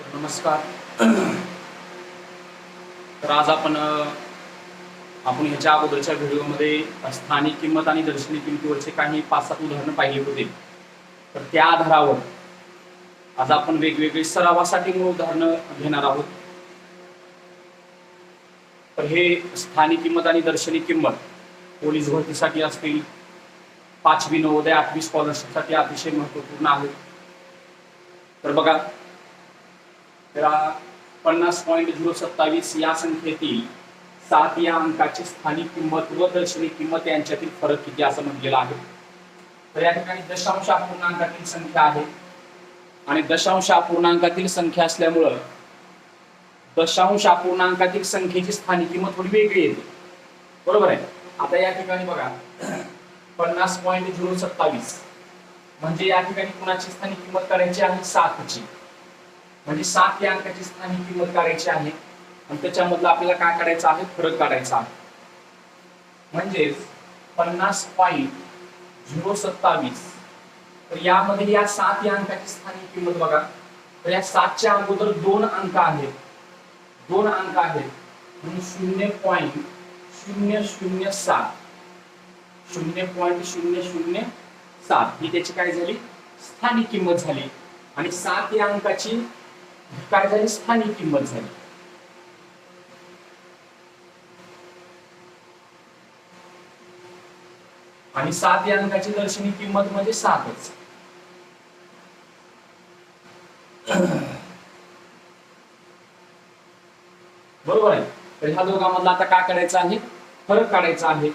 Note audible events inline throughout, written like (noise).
नमस्कार. तर आज आपण आपण ह्याच्या अगोदरच्या व्हिडिओमध्ये स्थानिक किंमत आणि दर्शनी किंमतीवरचे काही पाच सात उदाहरणं पाहिले होते. तर त्या आधारावर आज आपण वेगवेगळी सरावासाठी मूळ उदाहरणं घेणार आहोत. तर हे स्थानिक किंमत आणि दर्शनी किंमत पोलीस भरतीसाठी असतील पाचवी नवोदय आठवी स्कॉलरशिपसाठी अतिशय महत्त्वपूर्ण आहे. तर बघा तर पन्नास पॉईंट झिरो सत्तावीस या संख्येतील सात या अंकाची स्थानिक किंमत व दर्शनी किंमत यांच्यातील फरक किती असं म्हटलेलं आहे. तर या ठिकाणी दशांश अपूर्णांकातील संख्या आहे. आणि दशांश अपूर्णांकातील संख्या असल्यामुळं दशांश अपूर्णांकातील संख्येची स्थानिक किंमत थोडी वेगळी येते. बरोबर आहे? आता या ठिकाणी बघा. पन्नास पॉईंट झिरो सत्तावीस. म्हणजे या ठिकाणी कुणाची स्थानिक किंमत करायची आहे? सातची. म्हणजे सात या अंकाची स्थानिक किंमत काढायची आहे. आणि त्याच्यामधलं आपल्याला काय काढायचं आहे? फरक काढायचा आहे. म्हणजेच पन्नास पॉईंट झिरो सत्तावीस. तर यामध्ये या सात या अंकाची स्थानिक किंमत बघा. तर या सातच्या अगोदर दोन अंक आहेत. दोन अंक आहेत. म्हणून शून्य पॉईंट शून्य शून्य सात. शून्य पॉईंट शून्य शून्य सात. ही त्याची काय झाली? स्थानिक किंमत झाली. आणि सात या अंकाची काय झाली स्थानिक किंमत झाली. आणि सात या अंकाची दर्शनी किंमत म्हणजे सातच. बरोबर आहे. तर ह्या दोघांमधला आता काय करायचं आहे? फरक काढायचा आहे.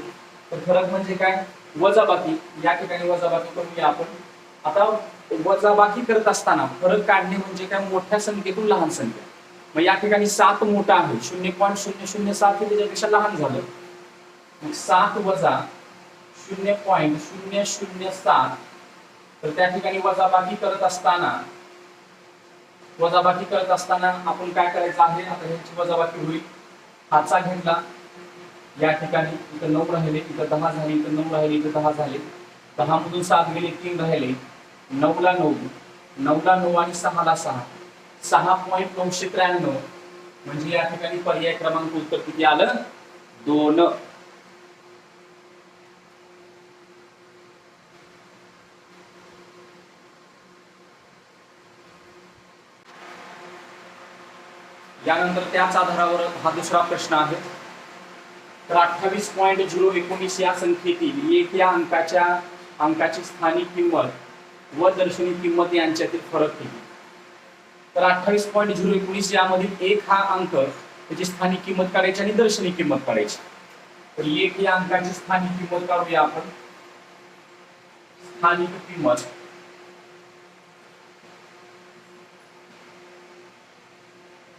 तर फरक म्हणजे काय? वजाबाकी. या ठिकाणी वजाबाकी करूया आपण. आता वजाबाकी करत असताना फरक काढणे म्हणजे काय? मोठ्या संख्येतून लहान संख्या. मग या ठिकाणी सात मोठा आहे. शून्य पॉईंट शून्य शून्य सात हे त्याच्यापेक्षा लहान झालं. मग सात वजा शून्य पॉईंट शून्य शून्य सात तर त्या ठिकाणी वजाबाकी करत असताना वजाबाकी करत असताना आपण काय करायचं आहे? आता ह्याची वजाबाकी होईल. हाचा घेतला. या ठिकाणी इथं नऊ राहिले इथं दहा झाले इथं नऊ राहिले इथं दहा झाले. दहा मधून सात गेले तीन राहिले. नऊला नऊ नऊला नऊ आणि सहाला सहा. सहा पॉईंट नऊशे त्र्याण्णव. म्हणजे या ठिकाणी पर्याय क्रमांक उत्तर किती आलं? दोन. यानंतर त्याच आधारावर हा दुसरा प्रश्न आहे. तर अठ्ठावीस पॉईंट झिरो एकोणीस या संख्येतील एक या अंकाच्या अंकाची स्थानिक किंमत व दर्शनी किंमत यांच्यातील फरक किती तर अठ्ठावीस पॉईंट झिरो एकोणीस यामधील एक हा अंक त्याची स्थानिक किंमत काढायची आणि दर्शनी किंमत काढायची. तर एक या अंकाची स्थानिक किंमत काढूया आपण. स्थानिक किंमत.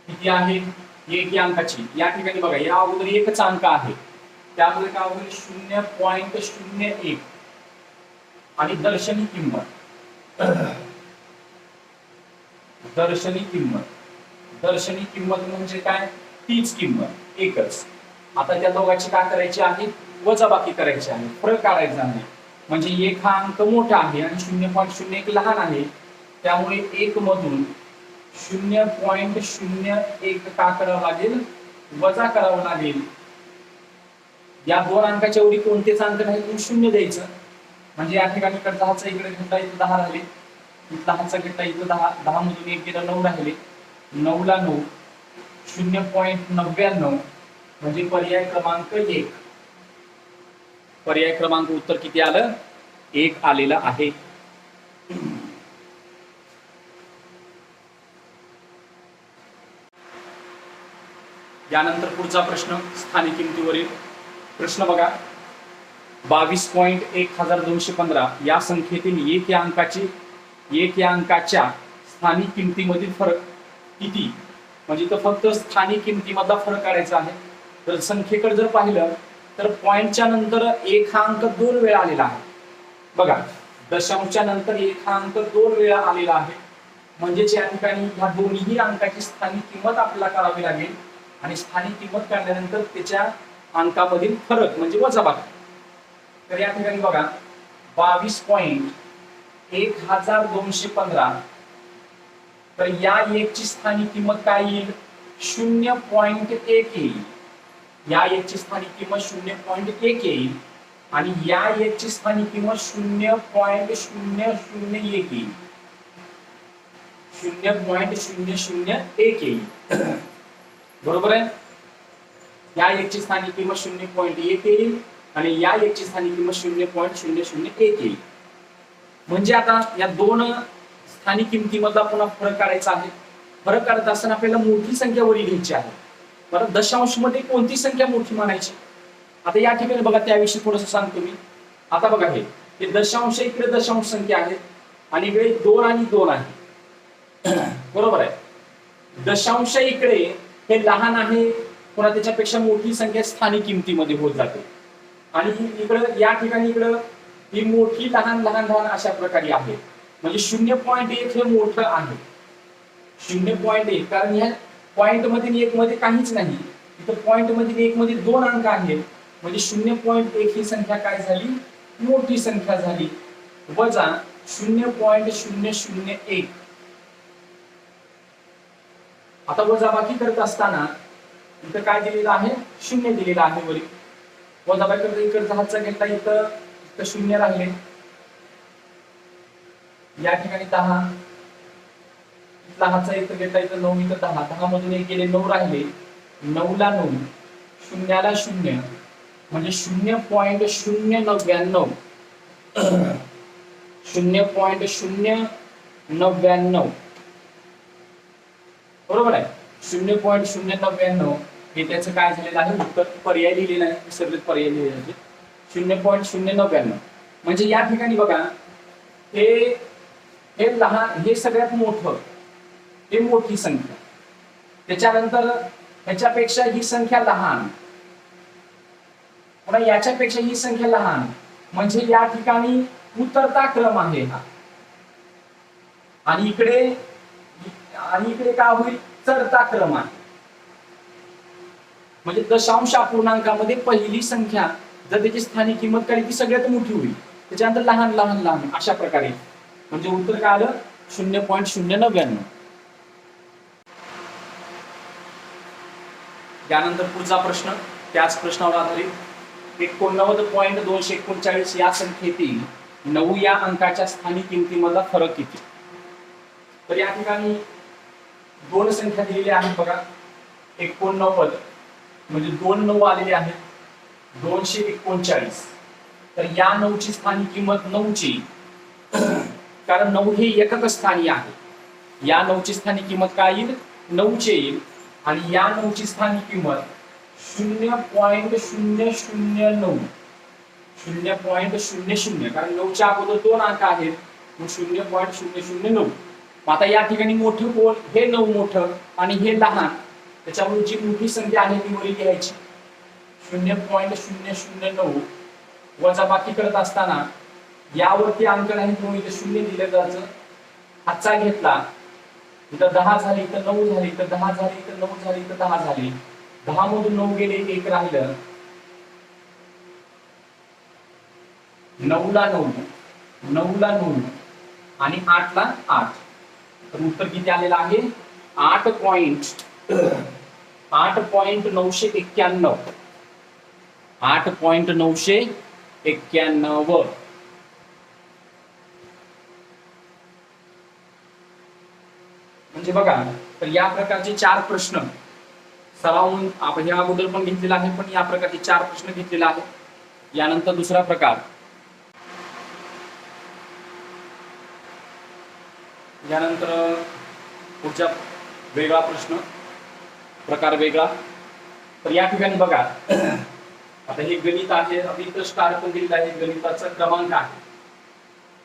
किती आहे? एक या अंकाची. या ठिकाणी बघा या अगोदर एकच अंक आहे. त्यामुळे काय होईल? शून्य पॉईंट शून्य एक. आणि दर्शनी किंमत. (coughs) दर्शनी किंमत. दर्शनी किंमत म्हणजे काय? तीच किंमत एकच. आता त्या दोघांची काय करायची आहे? वजाबाकी करायची आहे. फरक काढायचा आहे. म्हणजे एक हा अंक मोठा आहे आणि शून्य पॉईंट शून्य एक लहान आहे. त्यामुळे एक मधून शून्य पॉईंट शून्य एक का करावं लागेल? वजा करावं लागेल. या दोन अंकाच्या एवढी कोणतेच अंक नाही शून्य द्यायचं. म्हणजे या ठिकाणी तर दहाचा इकडे घट्टा इथं दहा राहिले. दहाचा घेतला इथं दहा दहा मधून एक गेला नऊ राहिले. नऊला नऊ शून्य पॉईंट नव्याण्णव म्हणजे पर्याय क्रमांक एक. पर्याय क्रमांक उत्तर किती आलं? एक आलेलं आहे. यानंतर पुढचा प्रश्न स्थानिक किमतीवरील. प्रश्न बघा. बावीस पॉईंट एक हजार दोनशे पंधरा या संख्येतील एक या अंकाची एक या अंकाच्या स्थानिक किमतीमधील फरक किती? म्हणजे तर फक्त स्थानिक किमतीमधला फरक काढायचा आहे. तर संख्येकडे जर पाहिलं तर पॉईंटच्या नंतर एक हा अंक दोन वेळा आलेला आहे. बघा दशांशच्या नंतर एक हा अंक दोन वेळा आलेला आहे. म्हणजेच या ठिकाणी ह्या दोन्ही अंकाची स्थानिक किंमत आपल्याला करावी लागेल. आणि स्थानिक किंमत काढल्यानंतर त्याच्या अंकामधील फरक म्हणजे वजाबाकी तर या ठिकाणी बघा बावीस पॉईंट एक हजार दोनशे पंधरा. तर या एकची स्थानिक किंमत काय येईल? शून्य पॉइंट एक येईल. या एकची स्थानिक किंमत शून्य पॉइंट एक येईल आणि या एकची स्थानिक किंमत शून्य पॉइंट शून्य शून्य एक येईल. शून्य पॉइंट शून्य शून्य एक येईल. बरोबर आहे? या एकची स्थानिक किंमत शून्य पॉईंट एक येईल. आणि या एकची स्थानिक किंमत शून्य पॉईंट शून्य शून्य एक येईल. म्हणजे आता या दोन स्थानिक किमतीमधला पुन्हा फरक काढायचा आहे. फरक काढत असताना आपल्याला मोठी संख्या वरी घ्यायची आहे. बरं दशांशमध्ये कोणती संख्या मोठी मानायची आता या ठिकाणी बघा त्याविषयी थोडस सांगतो मी. आता बघा हे हे दशांश इकडे दशांश संख्या आहे आणि इकडे दोन आणि दोन आहे. (clears throat) बरोबर आहे. दशांश इकडे हे लहान आहे पुन्हा त्याच्यापेक्षा मोठी संख्या स्थानिक किमतीमध्ये होत जाते. आणि इकडं या ठिकाणी इकडं ही मोठी लहान लहान लहान अशा प्रकारे आहे. म्हणजे शून्य पॉईंट एक हे मोठं आहे. शून्य पॉईंट एक. कारण ह्या पॉईंटमध्ये एक मध्ये काहीच नाही. इथं पॉईंटमध्ये एक मध्ये दोन अंक आहेत. म्हणजे शून्य पॉईंट एक ही संख्या काय झाली? मोठी संख्या झाली. वजा शून्य पॉईंट शून्य शून्य एक. आता वजाबाकी करत असताना इथं काय दिलेलं आहे? शून्य दिलेलं आहे वरी. वजाबाकी करत इकडचा हातचा घेतला इथं इथं शून्य राहिले. या ठिकाणी दहा इथला हातचा इथं घेतला इथं नऊ इथं दहा. दहा मधून एक गेले नऊ राहिले. नऊला नऊ शून्याला शून्य. म्हणजे शून्य पॉइंट शून्य नव्याण्णव. (clears throat) शून्य पॉइंट शून्य नव्याण्णव. बरोबर आहे? शून्य पॉईंट शून्य नव्याण्णव. हे त्याचं काय झालेलं आहे? उत्तर पर्याय लिहिलेलं आहे विसरलेत पर्याय लिहिलेले आहे. शून्य पॉईंट शून्य नव्याण्णव. म्हणजे या ठिकाणी बघा हे हे लहान हे सगळ्यात मोठं हे मोठी संख्या. त्याच्यानंतर ह्याच्यापेक्षा ही संख्या लहान. पुन्हा याच्यापेक्षा ही संख्या लहान. म्हणजे या ठिकाणी उतरता क्रम आहे हा. आणि इकडे आणि इकडे काय होईल? चढता क्रम आहे. म्हणजे दशांश अपूर्णांकामध्ये पहिली संख्या जर त्याची स्थानिक किंमत काढली ती सगळ्यात मोठी होईल. त्याच्यानंतर लहान लहान लहान अशा प्रकारे. म्हणजे उत्तर काय आलं? शून्य पॉईंट शून्य नव्याण्णव. त्यानंतर पुढचा प्रश्न त्याच प्रश्नावर आधारित. एकोणनव्वद पॉईंट दोनशे एकोणचाळीस या संख्येतील नऊ या अंकाच्या स्थानिक किमतीमधला फरक किती? तर या ठिकाणी दोन संख्या दिलेल्या आहेत बघा. एकोणनव्वद म्हणजे दोन नऊ आलेले आहेत. दोनशे एकोणचाळीस. तर या नऊची स्थानिक किंमत नऊची. कारण नऊ हे एकक स्थानी आहे. या नऊची स्थानिक किंमत काय येईल? नऊचे येईल. आणि या नऊची स्थानिक किंमत शून्य पॉईंट शून्य शून्य नऊ. शून्य पॉईंट शून्य शून्य. कारण नऊच्या अगोदर दोन अंक आहेत. मग शून्य पॉईंट शून्य शून्य नऊ. आता या ठिकाणी मोठं कोण? हे नऊ मोठं आणि हे लहान. त्याच्यामुळे जी मोठी संख्या आहे ती वरी घ्यायची. शून्य पॉईंट शून्य शून्य नऊ वजाबाकी करत असताना यावरती अंक नाही म्हणून इथे शून्य दिलं जायचं. हातचा घेतला. इथं दहा झाले इथं नऊ झाले इथं दहा झाले इथं नऊ झाले इथं दहा झाले. दहा मधून नऊ गेले एक राहिलं. नऊला नऊ नऊला नऊ आणि आठला आठ. तर उत्तर किती आलेलं आहे? आठ पॉइंट आठ पॉइंट नऊशे एक्क्याण्णव. आठ पॉइंट नऊशे एक्क्याण्णव. म्हणजे बघा तर या प्रकारचे चार प्रश्न. सराव आपण ह्या अगोदर पण घेतलेला आहे पण या प्रकारचे चार प्रश्न घेतलेला आहे यानंतर दुसरा प्रकार. यानंतर पुढचा वेगळा प्रश्न. प्रकार वेगळा. तर या ठिकाणी बघा. आता हे गणित आहे आता इथं स्टार पण दिलेलं आहे गणिताचा क्रमांक आहे.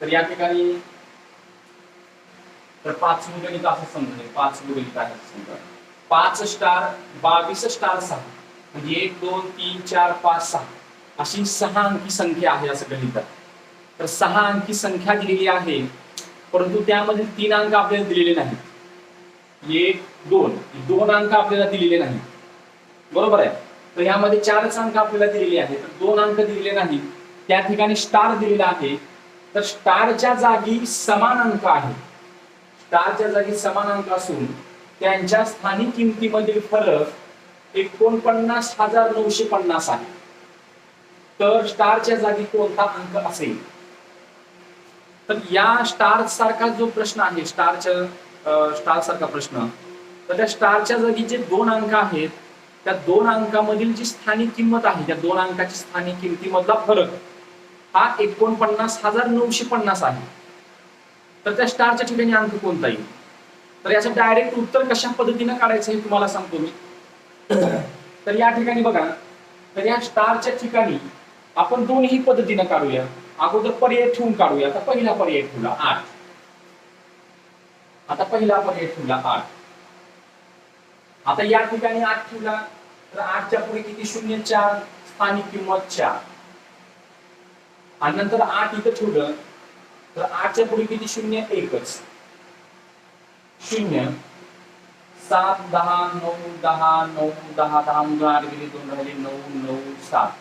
तर या ठिकाणी तर पाच गणित असं समजा पाच गणित आहे समजा पाच स्टार बावीस स्टार सहा. म्हणजे एक दोन तीन चार पाच सहा. अशी सहा अंकी संख्या आहे असं गणित तर सहा अंकी संख्या दिलेली आहे परंतु त्यामध्ये तीन अंक आपल्याला दिलेले नाहीत. एक दोन. दोन अंक आपल्याला दिलेले नाही बरोबर आहे? तर यामध्ये चारच अंक आपल्याला दिलेले आहेत. तर दोन अंक दिलेले नाहीत. त्या ठिकाणी स्टार दिलेला आहे. तर स्टारच्या जागी समान अंक आहे स्टारच्या जागी समान अंक असून त्यांच्या स्थानिक किमतीमधील फरक एकोणपन्नास हजार नऊशे पन्नास आहे. तर स्टारच्या जागी कोणता अंक असेल? तर या स्टार सारखा जो प्रश्न आहे स्टारच्या स्टार सारखा प्रश्न. तर त्या स्टारच्या जागी जे दोन अंक आहेत त्या दोन अंकामधील जी स्थानिक किंमत आहे त्या दोन अंकाची स्थानिक किमतीमधला फरक हा एकोणपन्नास हजार नऊशे पन्नास आहे. तर त्या स्टारच्या ठिकाणी अंक कोणता येईल? तर याचं डायरेक्ट उत्तर कशा पद्धतीनं काढायचं हे तुम्हाला सांगतो मी. तर या ठिकाणी बघा तर या स्टारच्या ठिकाणी आपण दोन्ही पद्धतीनं काढूया. अगोदर पर्याय ठेवून काढूया. तर पहिला पर्याय ठेवला आठ. आता पहिला पर्याय ठेवला आठ. आता या ठिकाणी आठ ठेवला तर आठच्या पुढे किती? शून्य चार स्थानिक किंमत चार. आणि नंतर आठ इथं ठेवलं तर आठच्या पुढे किती? शून्य एकच. शून्य. सात दहा नऊ दहा नऊ दहा दहा मुलं आठ गेले दोन राहिले नऊ नऊ सात.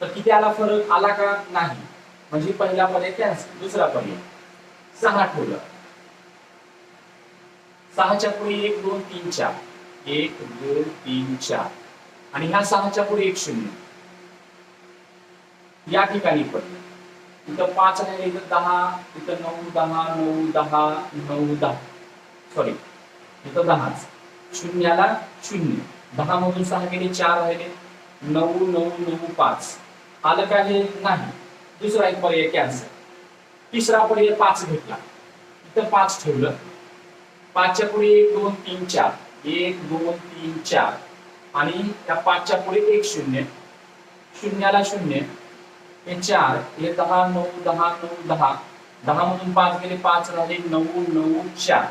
तर किती आला फरक? आला का? नाही. म्हणजे पहिला पर्याय कॅन्सल दुसरा पर्याय. सहा ठेवलं. सहाच्या पुढे एक दोन तीन चार. एक दोन तीन चार. आणि ह्या सहाच्या पुढे एक शून्य. या ठिकाणी पण. इथं पाच आहे इथं दहा इथं नऊ दहा नऊ दहा नऊ दहा. सॉरी इथं दहाच. शून्याला शून्य. दहा मधून सहा गेले चार राहिले. नऊ नऊ नऊ पाच. आलं काय हे? नाही. दुसरा एक पर्याय कॅन्सल तिसरा पर्याय पाच घेतला. इथं पाच ठेवलं. पाचच्या पुढे एक दोन तीन चार. एक दोन तीन चार. आणि त्या पाचच्या पुढे एक शून्य. शून्याला शून्य. हे चार हे दहा नऊ दहा नऊ दहा. दहा मधून पाच गेले पाच राहिले नऊ नऊ चार.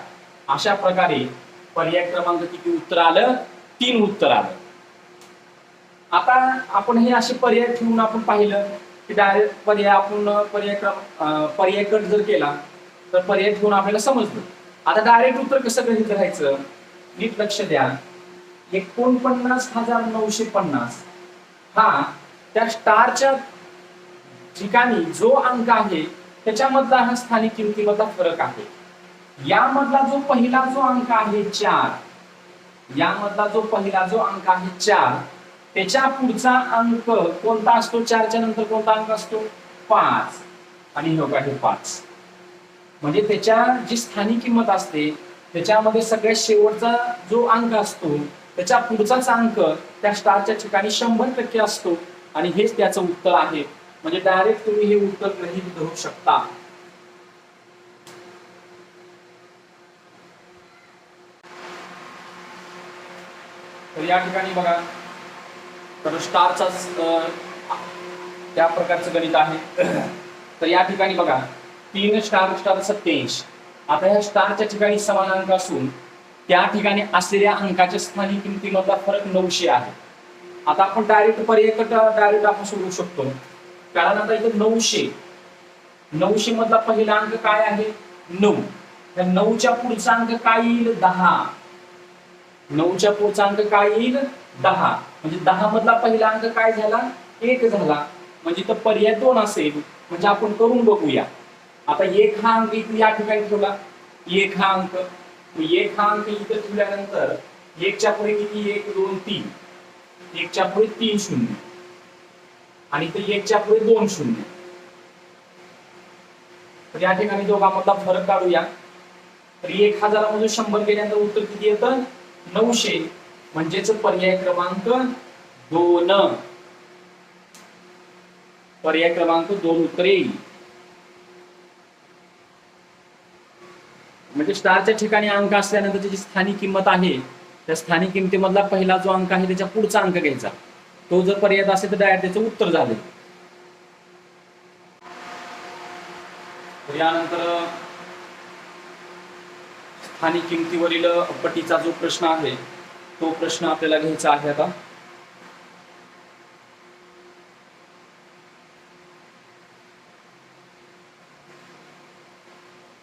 अशा प्रकारे पर्याय क्रमांक किती उत्तर आलं? तीन उत्तर आलं. आता आपण हे असे पर्याय ठेवून आपण पाहिलं की डायरेक्ट पर्याय आपण पर्याय क्रम पर्याय कट जर केला तर पर्याय ठेवून आपल्याला समजलं. आता डायरेक्ट उत्तर कसं गणित करायचं? नीट लक्ष द्या. एकोणपन्नास हजार नऊशे पन्नास. हा त्या स्टारच्या ठिकाणी जो अंक आहे त्याच्यामधला हा स्थानिक किमतीमधला फरक आहे. यामधला जो पहिला जो अंक आहे चार यामधला जो पहिला जो अंक आहे चार त्याच्या पुढचा अंक कोणता असतो? चारच्या नंतर कोणता अंक असतो? पाच. आणि हे हे पाच. म्हणजे त्याच्या जी स्थानिक किंमत असते त्याच्यामध्ये सगळ्यात शेवटचा जो अंक असतो त्याच्या पुढचाच अंक त्या स्टारच्या ठिकाणी शंभर टक्के असतो. आणि हेच त्याचं उत्तर आहे. म्हणजे डायरेक्ट तुम्ही हे उत्तर ग्रहित धरू शकता. तर या ठिकाणी बघा. तर स्टारचाच त्या प्रकारचं गणित आहे. तर या ठिकाणी बघा. तीन स्टार स्टार सत्याऐंशी आता ह्या स्टारच्या ठिकाणी समान अंक असून त्या ठिकाणी असलेल्या अंकाच्या स्थानिक किमतीमधला फरक नऊशे आहे. आता आपण डायरेक्ट पर्याय डायरेक्ट आपण सोडू शकतो. कारण आता इथे नऊशे. नऊशे मधला पहिला अंक काय आहे? नऊ. तर नऊच्या पुढचा अंक काय येईल? दहा. नऊच्या पुढचा अंक काय येईल? दहा. म्हणजे दहा मधला पहिला अंक काय झाला? एक झाला. म्हणजे तर पर्याय दोन असेल. म्हणजे आपण करून बघूया. आता एक हा अंक इथे या ठिकाणी ठेवला. एक हा अंक. एक हा अंक इथे ठेवल्यानंतर एकच्या पुढे किती? एक दोन तीन. एकच्या पुढे तीन शून्य. आणि ते एकच्या पुढे दोन शून्य. तर या ठिकाणी दोघांमधला फरक काढूया. तर एक हजारामधून शंभर गेल्यानंतर उत्तर किती येतं? नऊशे. म्हणजेच पर्याय क्रमांक दोन. पर्याय क्रमांक दोन उत्तर येईल. म्हणजे स्टारच्या ठिकाणी अंक असल्यानंतर त्याची स्थानिक किंमत आहे त्या स्थानिक किमतीमधला पहिला जो अंक आहे त्याच्या पुढचा अंक घ्यायचा. तो जर पर्याय असेल तर डायरेक्ट त्याचं उत्तर झालं. यानंतर स्थानिक किमतीवरील पटीचा जो प्रश्न आहे तो प्रश्न आपल्याला घ्यायचा आहे आता.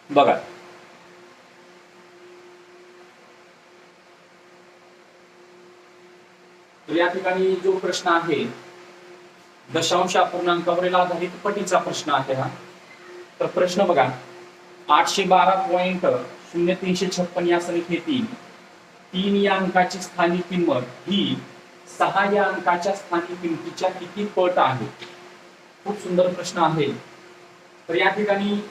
बघा तर या ठिकाणी जो प्रश्न आहे दशांश अपूर्णांकावरील आधारित पटीचा प्रश्न आहे हा. तर प्रश्न बघा आठशे बारा पॉइंट शून्य तीनशे छप्पन या संख्येतील तीन या अंकाची स्थानिक किंमत ही सहा या अंकाच्या स्थानिक किमतीच्या किती पट आहे? खूप सुंदर प्रश्न आहे. तर या ठिकाणी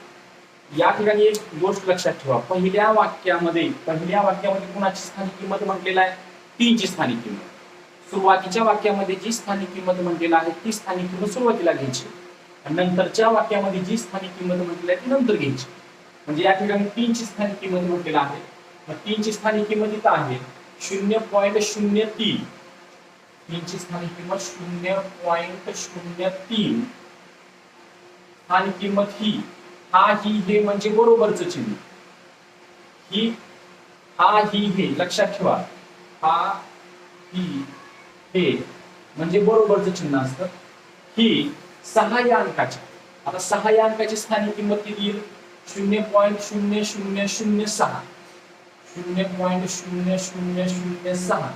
या ठिकाणी एक गोष्ट लक्षात ठेवा. पहिल्या वाक्यामध्ये पहिल्या वाक्यामध्ये कुणाची स्थानिक किंमत म्हटलेला आहे? तीनची स्थानिक किंमत. सुरुवातीच्या वाक्यामध्ये जी स्थानिक किंमत म्हटलेलं आहे ती स्थानिक किंमत सुरुवातीला घ्यायची. आणि नंतरच्या वाक्यामध्ये जी स्थानिक किंमत म्हटलेली आहे ती नंतर घ्यायची. म्हणजे या ठिकाणी तीनची स्थानिक किंमत म्हटलेली आहे. मग तीनची स्थानिक किंमत इथं आहे. शून्य पॉईंट शून्य तीन. तीनची स्थानिक किंमत शून्य पॉईंट शून्य तीन. स्थानिक किंमत ही हा ही हे म्हणजे बरोबरच चिन्ह. ही हा ही हे लक्षात ठेवा. हा ही हे म्हणजे बरोबरच चिन्ह असतं. ही सहा या अंकाची. आता सहा या अंकाची स्थानिक किंमत किती येईल? शून्य पॉईंट शून्य शून्य शून्य सहा. शून्य पॉईंट शून्य शून्य शून्य सहा.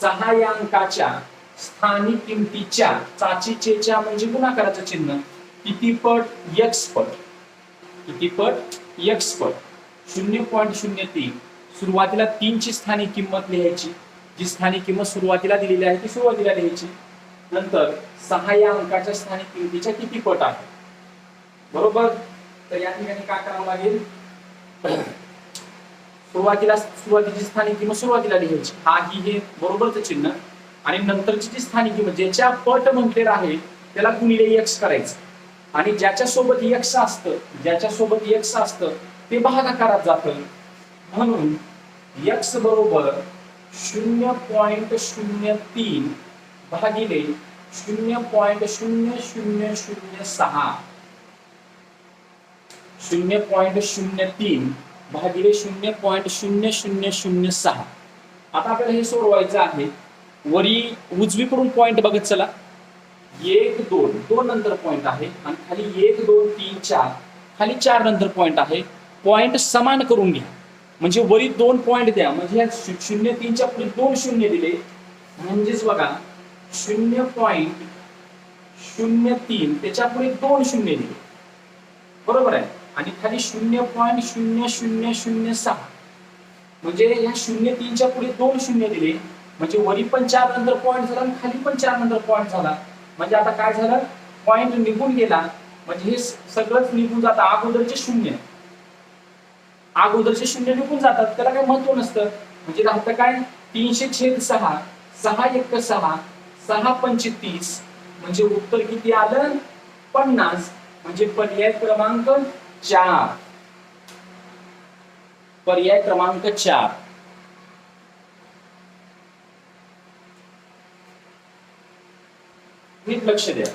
सहा या अंकाच्या स्थानिक किमतीच्या चाचीचेच्या म्हणजे गुणाकाराचं चिन्ह किती पट? यक्स पट. किती पट? यक्स पट. शून्य पॉईंट शून्य तीन. सुरुवातीला तीनची स्थानिक किंमत लिहायची. जी स्थानिक किंमत सुरुवातीला दिलेली आहे ती सुरुवातीला लिहायची नंतर सहा या अंकाच्या स्थानिक किमतीच्या किती पट आहे बरोबर? तर या ठिकाणी काय करावं लागेल? (clears throat) सुरुवातीला सुरुवातीची स्थानिक किंमत सुरुवातीला लिहायची हा ही हे बरोबरच चिन्ह. आणि नंतरची जी स्थानिक किंमत ज्याच्या पट म्हटलेलं आहे त्याला गुणिले यक्ष करायचं. आणि ज्याच्या सोबत यक्ष असतं ज्याच्या सोबत यक्ष असतं ते भागाकारात जातं. म्हणून यक्ष बरोबर शून्य पॉइंट शून्य तीन भागिले शून्य पॉइंट शून्य शून्य शून्य सहा. शून्य पॉइंट शून्य तीन भागिले शून्य पॉइंट शून्य शून्य शून्य सहा. आता आपल्याला हे सोडवायचं आहे. वरी उजवीकडून पॉइंट बघत चला. एक दोन. दोन नंतर पॉइंट आहे. आणि खाली एक दोन तीन चार. खाली चार नंतर पॉइंट आहे. पॉइंट समान करून घ्या. म्हणजे वरी दोन पॉईंट द्या. म्हणजे या शून्य तीनच्या पुढे दोन शून्य दिले. म्हणजेच बघा शून्य पॉईंट शून्य तीन त्याच्या पुढे दोन शून्य दिले. बरोबर आहे? आणि खाली शून्य पॉईंट शून्य शून्य शून्य सहा. म्हणजे या शून्य तीनच्या पुढे दोन शून्य दिले. म्हणजे वरी पण चार नंतर पॉईंट झाला आणि खाली पण चार नंतर पॉईंट झाला. म्हणजे आता काय झालं? पॉईंट निघून गेला. म्हणजे हे सगळंच निघून जातं. अगोदरचे शून्य. अगोदरचे शून्य निघून जातात त्याला काही महत्त्व नसतं. म्हणजे राहतं काय? तीनशे छेद सहा सहा एक सहा सहा पंचे तीस. म्हणजे उत्तर किती आलं? पन्नास. म्हणजे पर्याय क्रमांक चार. पर्याय क्रमांक चार. नीट लक्ष द्या.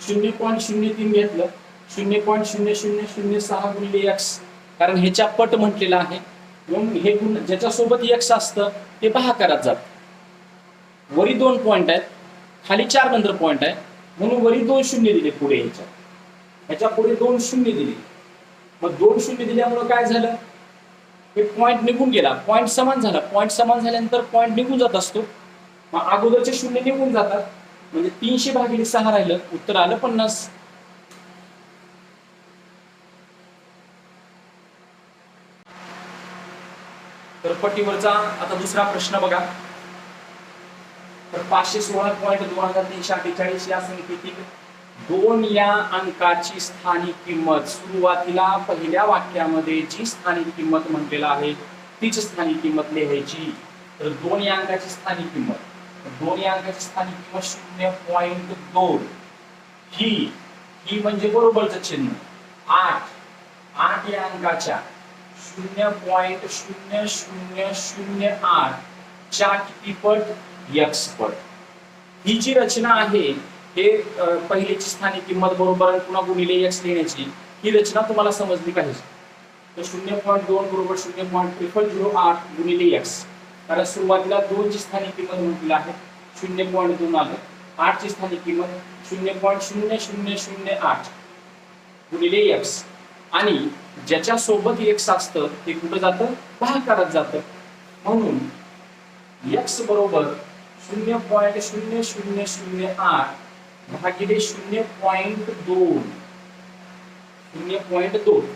शून्य पॉईंट शून्य तीन घेतलं. शून्य पॉईंट शून्य शून्य शून्य सहा गुणिले एक्स कारण ह्याच्या पट म्हटलेलं आहे म्हणून हे गुण ज्याच्यासोबत यक्ष असतं ते बहाकारात जात. वरी दोन पॉईंट आहेत खाली चार नंतर पॉईंट आहे म्हणून वरी दोन शून्य दिले पुढे ह्याच्या ह्याच्या पुढे दोन शून्य दिले. मग दोन शून्य दिल्यामुळं काय झालं? हे पॉईंट निघून गेला. पॉईंट समान झाला. पॉईंट समान झाल्यानंतर पॉईंट निघून जात असतो. मग अगोदरचे शून्य निघून जातात. म्हणजे तीनशे भागिले सहा राहिलं. उत्तर आलं पन्नास. तर पट्टीवरचा आता दुसरा प्रश्न बघा. तर पाचशे सोळा पॉईंट दोन हजार तीनशे अठ्ठेचाळीस या संख्येतील दोन या अंकाची स्थानिक किंमत. सुरुवातीला पहिल्या वाक्यामध्ये जी स्थानिक किंमत म्हटलेला आहे तीच स्थानिक किंमत लिहायची. तर दोन या अंकाची स्थानिक किंमत. दोन या अंकाची स्थानिक किंमत शून्य पॉईंट दोन. ही ही म्हणजे बरोबरच चिन्ह. आठ आठ या अंकाच्या. शून्य पॉईंट शून्य शून्य शून्य आठ च्या कितीपट यक्स पट ही जी रचना आहे हे पहिलीची स्थानिक किंमत बरोबर आणि पुन्हा गुणिले यक्स लिहिण्याची ही रचना तुम्हाला समजली पाहिजे. तर शून्य पॉईंट दोन बरोबर शून्य पॉईंट ट्रिपल झिरो आठ गुणिले एक्स कारण सुरुवातीला दोनची स्थानिक किंमत म्हटली आहे शून्य पॉईंट दोन आलं. आठची स्थानिक किंमत शून्य पॉईंट शून्य शून्य शून्य आठ गुणिले एक्स आणि ज्याच्या सोबत एक्स असतं ते कुठं जातं? भागाकारात जातं. म्हणून एक्स बरोबर शून्य पॉईंट शून्य शून्य शून्य आठ भागिले शून्य पॉईंट दोन. शून्य पॉईंट दोन.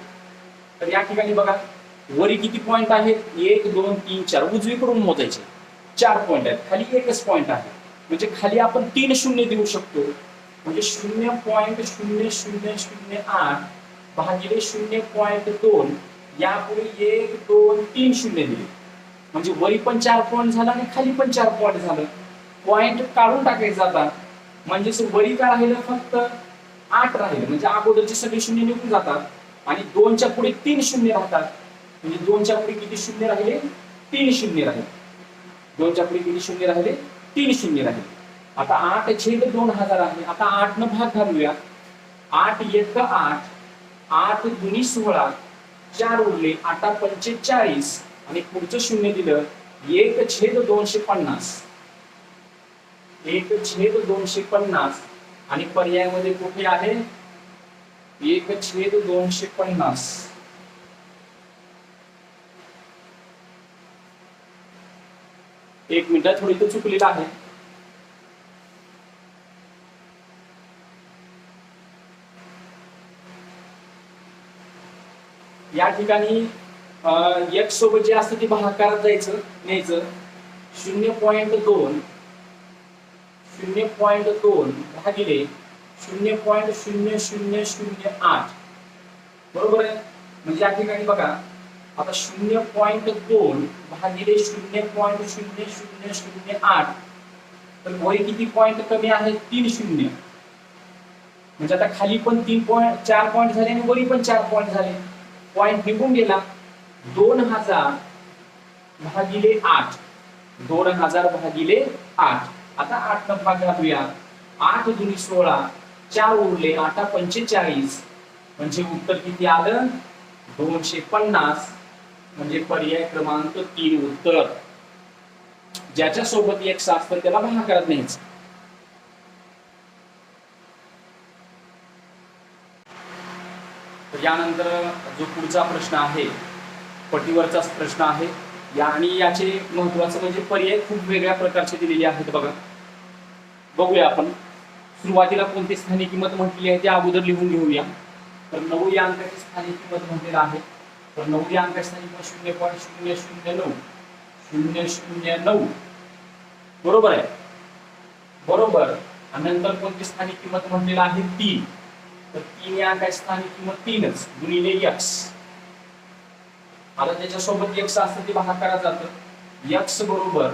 तर या ठिकाणी बघा वरी किती पॉईंट आहेत? एक दोन तीन चार. उजवीकडून मोजायचे. चार पॉईंट आहेत. खाली एकच पॉईंट आहे. म्हणजे खाली आपण तीन शून्य देऊ शकतो. म्हणजे शून्य पॉईंट शून्य शून्य शून्य आठ भागिले शून्य पॉइंट दोन यापुढे एक दोन तीन शून्य दिले. म्हणजे वरी पण चार पॉइंट झाला आणि खाली पण चार पॉईंट झालं. पॉईंट काढून टाकायचं आता. म्हणजेच वरी काय राहिलं? फक्त आठ राहिलं. म्हणजे अगोदरचे सगळे शून्य निघून जातात. आणि दोनच्या पुढे तीन शून्य राहतात. म्हणजे दोनच्या पुढे किती शून्य राहिले? तीन शून्य राहिले. दोनच्या पुढे किती शून्य राहिले? तीन शून्य राहिले. आता आठ छेद दोन हजार आहे. आता आठ न भाग घालूया. आठ एक आठ. आठ दुनी सोळा चार उरले आठा पंचेचाळीस. आणि पुढचं शून्य दिलं एक छेद दोनशे पन्नास. एक छेद दोनशे पन्नास. आणि पर्यायामध्ये कुठे आहे? एक छेद दोनशे पन्नास. एक मिनिटात थोडी तर चुकलेलं आहे. या ठिकाणी एक सोबत जे असतं ते भागाकारात जायचं न्यायचं. शून्य पॉईंट दोन शून्य पॉईंट दोन भागिले शून्य पॉईंट शून्य शून्य शून्य आठ. बरोबर आहे? म्हणजे या ठिकाणी बघा आता शून्य पॉईंट दोन भागिले शून्य पॉईंट शून्य शून्य शून्य आठ. तर वय किती पॉईंट कमी आहे? तीन शून्य. म्हणजे आता खाली पण तीन पॉईंट चार पॉईंट झाले आणि वरी पण चार पॉईंट झाले. पॉईंट निघून गेला. दोन हजार भागिले आठ. दोन हजार भागिले आठ. आता आठ न भाग घालूया. आठ दुनी सोळा चार उरले आठा पंचेचाळीस. म्हणजे उत्तर किती आलं? दोनशे पन्नास. म्हणजे पर्याय क्रमांक तीन उत्तर. ज्याच्या सोबत एक असतं त्याला भागाकारात न्यायचं तर यानंतर जो पुढचा प्रश्न आहे पटीवरचाच प्रश्न आहे या आणि याचे महत्वाचं म्हणजे पर्याय खूप वेगळ्या प्रकारचे दिलेले आहेत बघा. बघूया आपण. सुरुवातीला कोणती स्थानिक किंमत म्हटलेली आहे ते अगोदर लिहून घेऊया. तर नऊ या अंकाची स्थानिक किंमत म्हटलेलं आहे. तर नऊ या अंकाची स्थानिक किंमत शून्य पॉईंट शून्य शून्य नऊ. शून्य शून्य नऊ. बरोबर आहे? बरोबर. आणि नंतर कोणती स्थानिक किंमत म्हटलेलं आहे तीन तर तीन या स्थानिक किंमत तीनच गुणिले यक्स. आता त्याच्यासोबत यक्स असतं ते भागाकारात जातं. यक्स बरोबर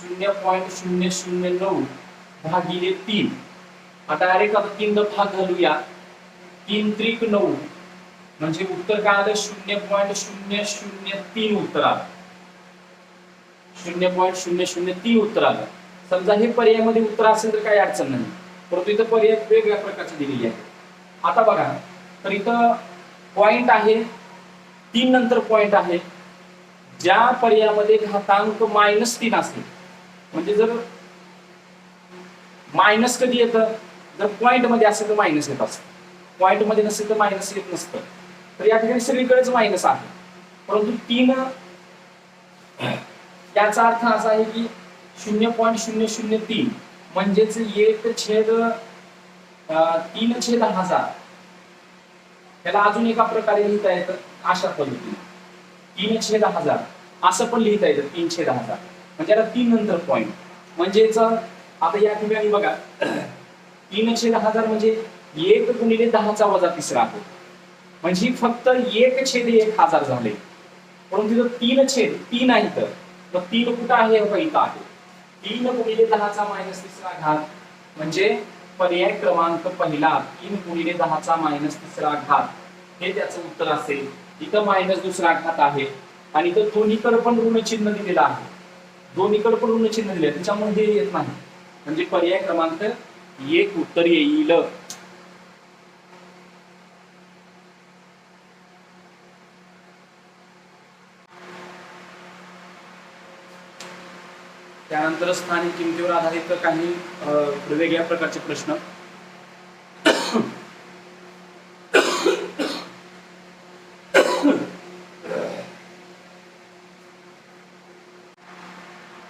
शून्य पॉईंट शून्य शून्य नऊ भागिले तीन. आता डायरेक्ट आता तीन भाग घालूया. तीन त्रिक नऊ. म्हणजे उत्तर काय आलं? शून्य पॉईंट शून्य शून्य तीन उत्तर आलं. शून्य पॉईंट शून्य शून्य तीन उत्तर आलं. समजा हे पर्यायामध्ये उत्तर असेल तर काही अडचण नाही. परंतु इथं पर्याय वेगळ्या प्रकारचे दिलेली आहे आता बघा. तर इथं पॉइंट आहे. तीन नंतर पॉइंट आहे. ज्या पर्यायामध्ये घातांक मायनस तीन असेल. म्हणजे जर मायनस कधी येतं? जर पॉइंटमध्ये असेल तर मायनस येत असतं. पॉइंटमध्ये नसेल तर मायनस येत नसतं. तर या ठिकाणी सगळीकडेच मायनस आहे. परंतु तीन याचा अर्थ असा आहे की शून्य पॉईंट शून्य शून्य तीन म्हणजेच एक छेद तीन छेद हजार त्याला अजून एका प्रकारे लिहिता येतं अशा पद्धतीने. तीन छेद हजार असं पण लिहिता येतं तीन छेद हजार म्हणजे आता तीन नंतर पॉईंट म्हणजेच आता या ठिकाणी बघा. तीन छेद हजार म्हणजे एक गुणिले दहाचा वजा तिसरा आहे. म्हणजे फक्त एक छेद एक हजार झाले. परंतु तिथं तीन छेद तीन आहे तर मग तीन कुठं आहे? इथं आहे. तीन गुणिले दहाचा मायनस तिसरा घात म्हणजे पर्याय क्रमांक पहिला तीन गुणिले दहाचा मायनस तिसरा घात. हे त्याचं उत्तर असेल. इथं मायनस दुसरा घात आहे. आणि इथं दोन्हीकडे पण ऋणचिन्ह दिलेलं आहे. दोन्हीकडे पण ऋणचिन्ह दिले त्याच्यामुळे हे येत नाही. म्हणजे पर्याय क्रमांक एक उत्तर येईल. त्यानंतर स्थानिक किमतीवर आधारित काही वेगळ्या प्रकारचे प्रश्न.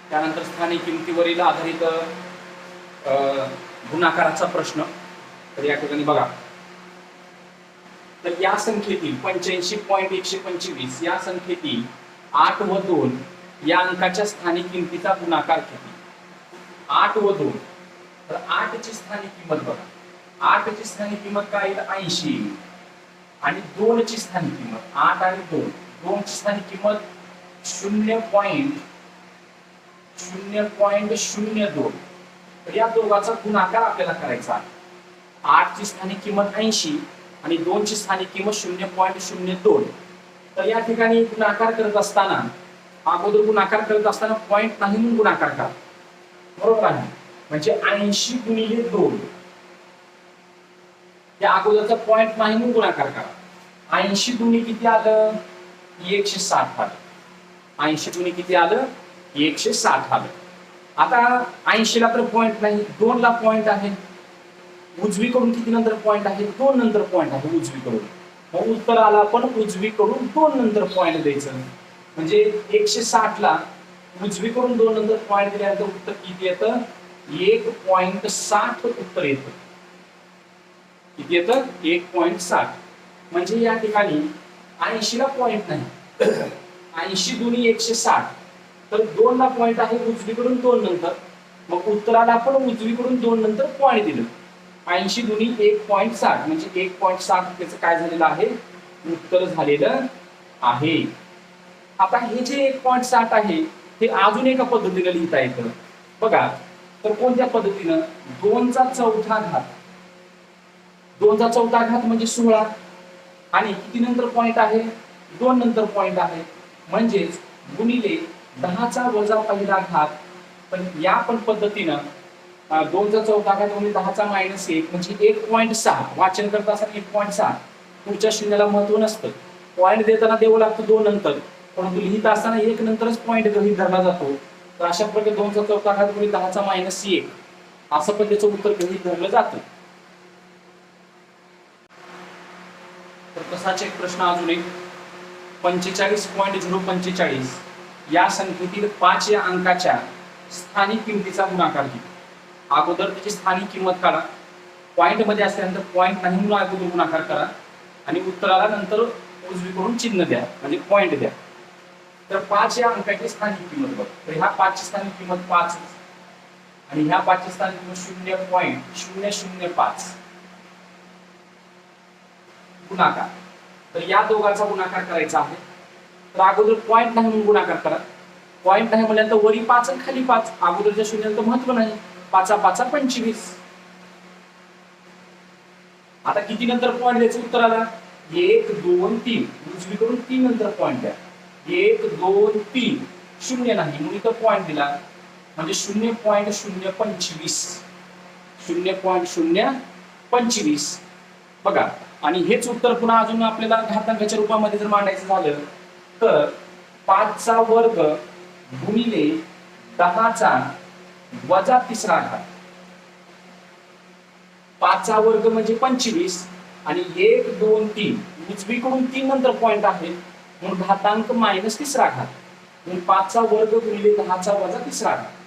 त्यानंतर स्थानिक किमतीवरील आधारित गुणाकाराचा प्रश्न. तर या ठिकाणी बघा. तर या संख्येतील पंच्याऐंशी पॉईंट एकशे पंचवीस या संख्येतील आठ व दोन या अंकाच्या स्थानिक किमतीचा गुणाकार किती आठ व दोन. तर आठची स्थानिक किंमत बघा. आठची स्थानिक किंमत काय येईल ऐंशी. आणि दोनची स्थानिक किंमत. आठ आणि दोन. दोनची स्थानिक किंमत शून्य पॉइंट शून्य पॉइंट शून्य दोन. तर या दोघाचा गुणाकार आपल्याला करायचा आहे. आठची स्थानिक किंमत ऐंशी आणि दोनची स्थानिक किंमत शून्य पॉईंट शून्य दोन. तर या ठिकाणी गुणाकार करत असताना अगोदर गुणाकार करत असताना पॉईंट नाही म्हणून गुणाकार करा. बरोबर आहे? म्हणजे ऐंशी गुणिले दोन. त्या अगोदरचा पॉईंट नाही म्हणून गुणाकार करा. ऐंशी दुनी किती आलं? एकशे साठ आलं. ऐंशी दुनी किती आलं? एकशे साठ आलं. आता ऐंशीला तर पॉईंट नाही दोन ला पॉईंट आहे. उजवीकडून किती नंतर पॉईंट आहे? दोन नंतर पॉईंट आहे उजवीकडून. मग उत्तर आला पण उजवीकडून दोन नंतर पॉईंट द्यायचं. म्हणजे एकशे साठ ला उजवीकडून दोन नंतर पॉईंट दिल्यानंतर उत्तर किती येतं? एक पॉईंट साठ उत्तर येतं. किती येतं? एक पॉईंट साठ. म्हणजे या ठिकाणी ऐंशीला पॉईंट नाही. ऐंशी दोन्ही एकशे साठ. तर दोन ला पॉईंट आहे उजवीकडून दोन नंतर. मग उत्तराला पण उजवीकडून दोन नंतर पॉईंट दिलं. ऐंशी दोन्ही एक पॉईंट साठ. म्हणजे एक पॉईंट साठ त्याचं काय झालेलं आहे? उत्तर झालेलं आहे. आता हे जे एक पॉईंट साठ आहे हे अजून एका पद्धतीने लिहिता येतं. बघा तर कोणत्या पद्धतीनं? दोनचा चौथा घात. दोनचा चौथा घात म्हणजे सोळा. आणि किती नंतर पॉईंट आहे? दोन नंतर पॉईंट आहे. म्हणजेच गुणिले दहाचा वजा पहिला घात. पण या पण पद्धतीनं दोनचा चौथा घात म्हणजे दहाचा मायनस एक म्हणजे एक पॉईंट सहा वाचन करत असताना एक पॉईंट सहा पुढच्या शून्याला महत्त्व नसतं. पॉईंट देताना देऊ लागतं दोन नंतर. परंतु लिहित असताना एक नंतरच पॉईंट गृहित धरला जातो. तर अशा प्रकारे दोनचा चौथा घात गुणिले दहाचा मायनस एक. असं पण त्याचं उत्तर गृहित धरलं जातं. तर तसाच एक प्रश्न अजून एक. पंचेचाळीस पॉईंट झिरो पंचेचाळीस. या संख्येतील पाच या अंकाच्या स्थानिक किमतीचा गुणाकार किती अगोदर त्याची स्थानिक किंमत काढा. पॉईंटमध्ये असल्यानंतर पॉईंट नाही म्हणून अगोदर गुणाकार करा. आणि उत्तराला नंतर उजवीकडून चिन्ह द्या. म्हणजे पॉईंट द्या. तर पाच या अंकाची स्थानिक किंमत बघ. तर ह्या पाचची स्थानिक किंमत पाच आणि ह्या पाचची स्थानिक किंमत शून्य पॉईंट शून्य शून्य पाच. गुणाकार. तर या दोघांचा गुणाकार करायचा आहे. तर अगोदर पॉईंट नाही म्हणून गुणाकार करा. पॉईंट नाही म्हणल्यानंतर वरी पाच आणि खाली पाच. अगोदरच्या शून्याला तर महत्त्व नाही. पाचा पाचा पंचवीस. आता किती नंतर पॉईंट द्यायचं उत्तराला एक दोन तीन. उजवीकडून तीन नंतर पॉईंट द्या. एक दोन तीन. शून्य नाही. म्हणून इथं पॉईंट दिला. म्हणजे शून्य पॉईंट शून्य पंचवीस. शून्य पॉईंट शून्य पंचवीस. बघा. आणि हेच उत्तर पुन्हा अजून आपल्याला घातांकाच्या रूपामध्ये जर मांडायचं झालं तर पाचचा वर्ग गुणिले दहाचा वजा तिसरा घात पाचचा वर्ग म्हणजे पंचवीस. आणि एक दोन तीन. उजवीकडून तीन नंतर पॉईंट आहे. म्हणून घातांक मायनस तिसरा घात म्हणून पाचचा वर्ग गुणिले दहाचा वजा तिसरा घात